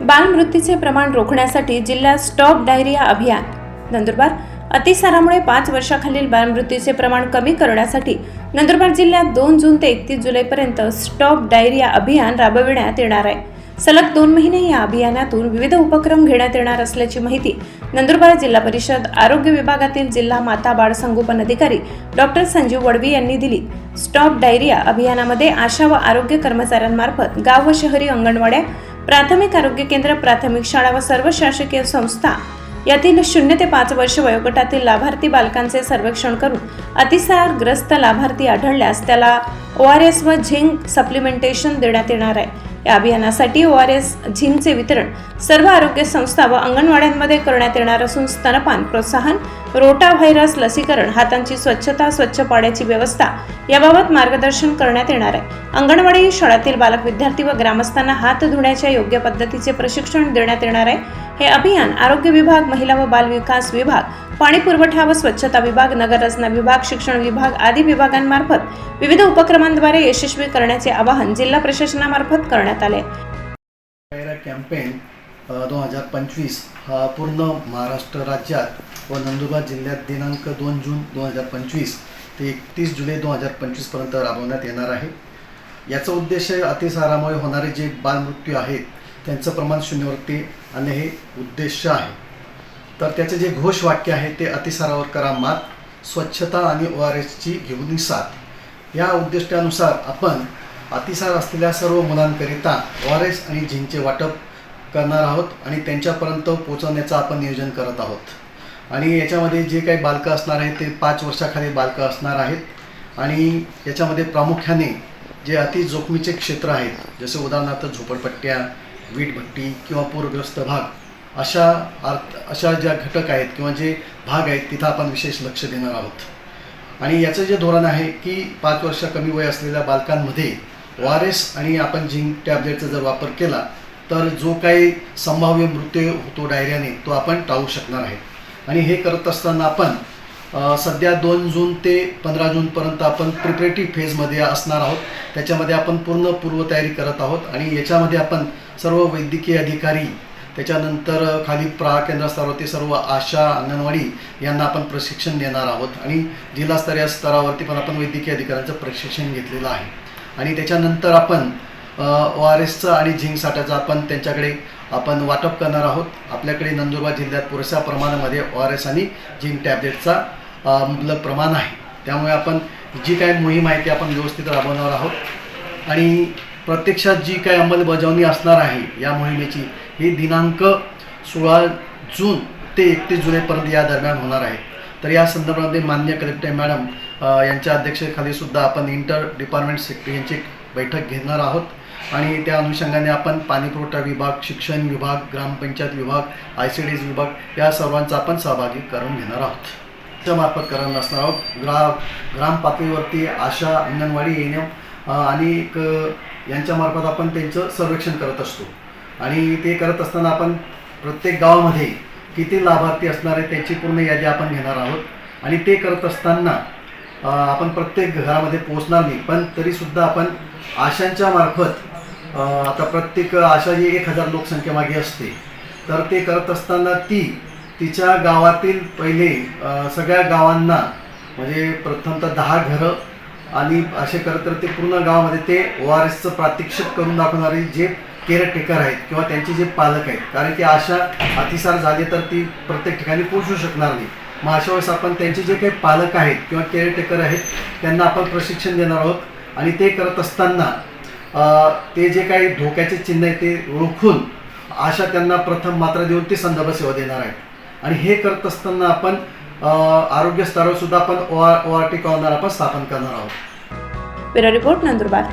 बालमृत्यूचे प्रमाण रोखण्यासाठी जिल्ह्यात स्टॉप डायरिया अभियान. नंदुरबार अतिसारामुळे पाच वर्षाखालील बालमृत्यूचे प्रमाण कमी करण्यासाठी नंदुरबार जिल्ह्यात दोन जून ते एकतीस जुलैपर्यंत स्टॉप डायरिया अभियान राबविण्यात येणार आहे. सलग दोन महिने या अभियानातून विविध उपक्रम घेण्यात येणार असल्याची माहिती नंदुरबार जिल्हा परिषद आरोग्य विभागातील जिल्हा माता बाळ संगोपन अधिकारी डॉक्टर संजीव वडवी यांनी दिली. स्टॉप डायरिया अभियानामध्ये आशा व आरोग्य कर्मचाऱ्यांमार्फत गाव व शहरी अंगणवाड्या प्राथमिक आरोग्य केंद्र प्राथमिक शाळा व सर्व शासकीय संस्था यातील शून्य ते पाच वर्ष वयोगटातील लाभार्थी बालकांचे सर्वेक्षण करून अतिसारग्रस्त लाभार्थी आढळल्यास त्याला ओ आर एस व झिंक सप्लिमेंटेशन देण्यात येणार आहे. या अभियानासाठी ओ आर एस झिमचे वितरण सर्व आरोग्य संस्था व अंगणवाड्यांमध्ये करण्यात येणार असून स्तनपान प्रोत्साहन रोटा व्हायरस लसीकरण हातांची स्वच्छता स्वच्छ पाण्याची व्यवस्था याबाबत मार्गदर्शन करण्यात येणार आहे. अंगणवाडी शाळातील बालक विद्यार्थी व ग्रामस्थांना हात धुण्याच्या योग्य पद्धतीचे प्रशिक्षण देण्यात येणार आहे. हे अभियान आरोग्य विभाग महिला व बाल विकास विभाग पाणी पुरवठा व स्वच्छता विभाग नगररचना विभाग शिक्षण विभाग आदी विभागांमार्फत विविध उपक्रमांद्वारे यशस्वी करण्याचे आवाहन जिल्हा प्रशासनामार्फत करण्यात आले. कॅम्पेन दोन हजार पंचवीस हा पूर्ण महाराष्ट्र राज्यात व नंदुरबार जिल्ह्यात दिनांक दोन जून दोन हजार पंचवीस ते एकतीस जुलै दोन हजार पंचवीसपर्यंत राबवण्यात येणार आहे. याचा उद्देश अतिसारामुळे होणारे जे बालमृत्यू आहेत त्यांचं प्रमाण शून्यवरती आणणे हे उद्देश आहे. तर त्याचे जे घोषवाक्य आहे ते अतिसारावर करा मात स्वच्छता आणि ओ आर एसची घेऊन साथ. या उद्दिष्टानुसार आपण अतिसार असलेल्या सर्व मुलांकरिता ओ आर एस आणि झिंकचे वाटप करणार आहोत आणि त्यांच्यापर्यंत पोचवण्याचं आपण नियोजन करत आहोत. आणि याच्यामध्ये जे काही बालकं असणार आहेत ते पाच वर्षाखाली बालकं असणार आहेत. आणि याच्यामध्ये प्रामुख्याने जे अति जोखमीचे क्षेत्र आहेत जसे उदाहरणार्थ झोपडपट्ट्या वीटभट्टी किंवा पूरग्रस्त भाग अशा अर्थ अशा ज्या घटक आहेत किंवा जे भाग आहेत तिथं आपण विशेष लक्ष देणार आहोत. आणि याचं जे धोरण आहे की पाच वर्ष कमी वय असलेल्या बालकांमध्ये ओ आर एस आणि आपण झिंक टॅबलेटचा जर वापर केला तर जो काही संभाव्य मृत्यू होतो डायरियाने तो आपण टाळू शकणार आहे. आणि हे करत असताना आपण सध्या दोन जून ते पंधरा जूनपर्यंत आपण प्रिपरेटिव्ह फेजमध्ये असणार आहोत. त्याच्यामध्ये आपण पूर्ण पूर्वतयारी करत आहोत आणि याच्यामध्ये आपण सर्व वैद्यकीय अधिकारी त्याच्यानंतर खाली प्रा केंद्रस्तरावरती सर्व आशा अंगणवाडी यांना आपण प्रशिक्षण देणार आहोत. आणि जिल्हास्तरीय स्तरावरती पण आपण वैद्यकीय अधिकाऱ्यांचं प्रशिक्षण घेतलेलं आहे. आणि त्याच्यानंतर आपण ओ आर एसचं आणि झिंक साठ्याचं आपण त्यांच्याकडे आपण वाटप करणार आहोत. आपल्याकडे नंदुरबार जिल्ह्यात पुरेशा प्रमाणामध्ये ओ आर एस आणि झिंक टॅबलेटचा मुबलक प्रमाण आहे. त्यामुळे आपण जी काय मोहीम आहे ती आपण व्यवस्थित राबवणार आहोत. आणि प्रत्यक्षात जी काही अंमलबजावणी असणार आहे या मोहिमेची ही दिनांक सोळा जून ते एकतीस जुलैपर्यंत या दरम्यान होणार आहे. तर या संदर्भामध्ये मान्य कलेक्टर मॅडम यांच्या अध्यक्षतेखाली सुद्धा आपण इंटर डिपार्टमेंट सेक्रेटरी यांची बैठक घेणार आहोत. आणि त्या अनुषंगाने आपण पाणीपुरवठा विभाग शिक्षण विभाग ग्रामपंचायत विभाग आय सी डीज विभाग या सर्वांचा आपण सहभागी करून घेणार आहोत. त्यामार्फत करणार असणार आहोत. ग्रा ग्राम पातळीवरती आशा अंगणवाडी एन एम आणि एक यांच्यामार्फत आपण त्यांचं सर्वेक्षण करत असतो. आणि ते करत असताना आपण प्रत्येक गावामध्ये किती लाभार्थी असणारे त्यांची त्याची पूर्ण यादी आपण घेणार आहोत. आणि ते करत असताना आपण प्रत्येक घरामध्ये पोहोचणार नाही. पण तरीसुद्धा आपण आशांच्या मार्फत आता प्रत्येक आशा जी एक हजार लोकसंख्येमागे असते. तर ते करत असताना ती तिच्या गावातील पहिले सगळ्या गावांना म्हणजे प्रथमतः दहा घरं आणि असे करत तर ते पूर्ण गावामध्ये ते ओ आर एसचं प्रात्यक्षिक करून दाखवणारे जे केअरटेकर आहेत किंवा त्यांचे जे पालक आहेत कारण की अशा अतिसार झाले तर ती प्रत्येक ठिकाणी पोहोचू शकणार नाही. मग अशा वेळेस आपण त्यांचे जे काही पालक आहेत किंवा केअरटेकर आहेत त्यांना आपण प्रशिक्षण देणार आहोत. आणि ते करत असताना ते जे काही धोक्याचे चिन्ह आहे ते रोखून अशा त्यांना प्रथम मात्रा देऊन ते संदर्भ सेवा देणार आहेत. आणि हे करत असताना आपण आरोग्य स्तरावर सुद्धा आपण O R O R T corner आपण स्थापन करणार आहोत. Bureau report Nandurbar.